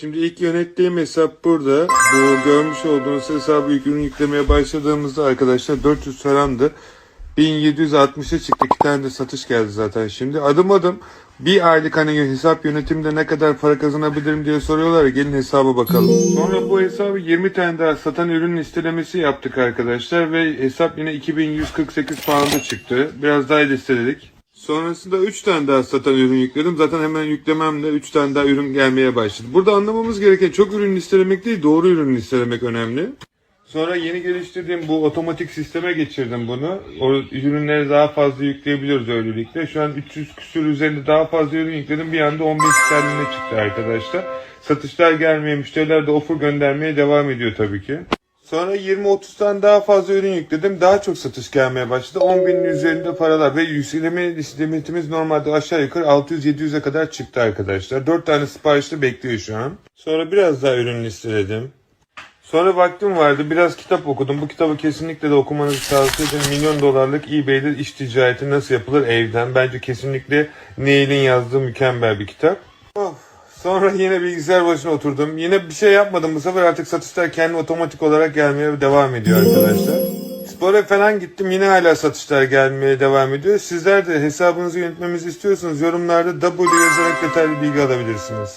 Şimdi ilk yönettiğim hesap burada. Bu görmüş olduğunuz hesabı ürün yüklemeye başladığımızda arkadaşlar 400 falandı. 1760'a çıktı. İki tane de satış geldi zaten şimdi. Adım adım bir aylık hani hesap yönetiminde ne kadar para kazanabilirim diye soruyorlar gelin hesaba bakalım. Sonra bu hesabı 20 tane daha satan ürün listelemesi yaptık arkadaşlar ve hesap yine 2148 pound'a çıktı. Biraz daha listeledik. Sonrasında 3 tane daha satan ürün yükledim. Zaten hemen yüklememle 3 tane daha ürün gelmeye başladı. Burada anlamamız gereken çok ürün listelemek değil doğru ürün listelemek önemli. Sonra yeni geliştirdiğim bu otomatik sisteme geçirdim bunu. O ürünleri daha fazla yükleyebiliyoruz öylelikle. Şu an 300 küsür üzerinde daha fazla ürün yükledim. Bir anda 15 sterline çıktı arkadaşlar. Satışlar gelmeye, müşteriler de offer göndermeye devam ediyor tabii ki. Sonra 20-30 tane daha fazla ürün yükledim. Daha çok satış gelmeye başladı. 10 binin üzerinde paralar ve yükleme limitimiz normalde aşağı yukarı 600-700'e kadar çıktı arkadaşlar. 4 tane siparişte bekliyor şu an. Sonra biraz daha ürün listeledim. Sonra vaktim vardı. Biraz kitap okudum. Bu kitabı kesinlikle de okumanızı tavsiye ederim. Milyon dolarlık eBay'de iş ticareti nasıl yapılır evden. Bence kesinlikle Neil'in yazdığı mükemmel bir kitap. Of. Sonra yine bilgisayar başına oturdum. Yine bir şey yapmadım. Bu sefer artık satışlar kendi otomatik olarak gelmeye devam ediyor arkadaşlar. Spora falan gittim. Yine hala satışlar gelmeye devam ediyor. Sizler de hesabınızı yönetmemizi istiyorsanız yorumlarda W yazarak detaylı bilgi alabilirsiniz.